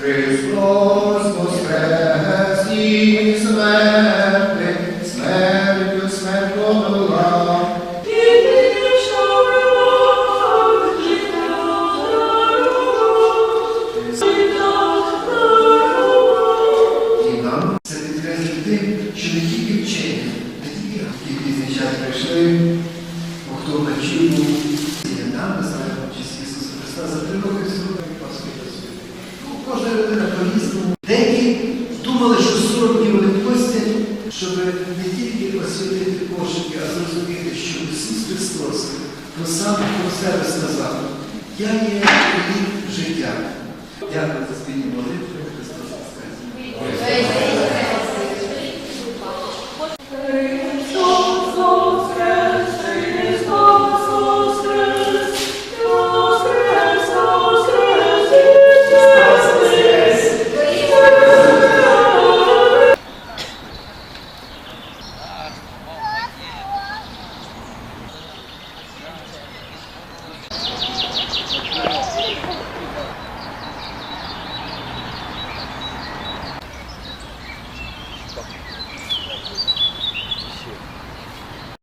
Христос воскрес смерти, смертю смерть подолав. І нам це тим, що не тільки вчені, не тільки ті пізні час прийшли, бо хто був, Ісуса Христа за три роки всього Пасхи. Ну, кожна людина по-різному. Деякі думали, що 40 днів вони постять, щоб не тільки освятити кошики, а зрозуміти, що Ісус Христос про сам про себе сказав, я є хліб життя. Дякую за спільні молитви.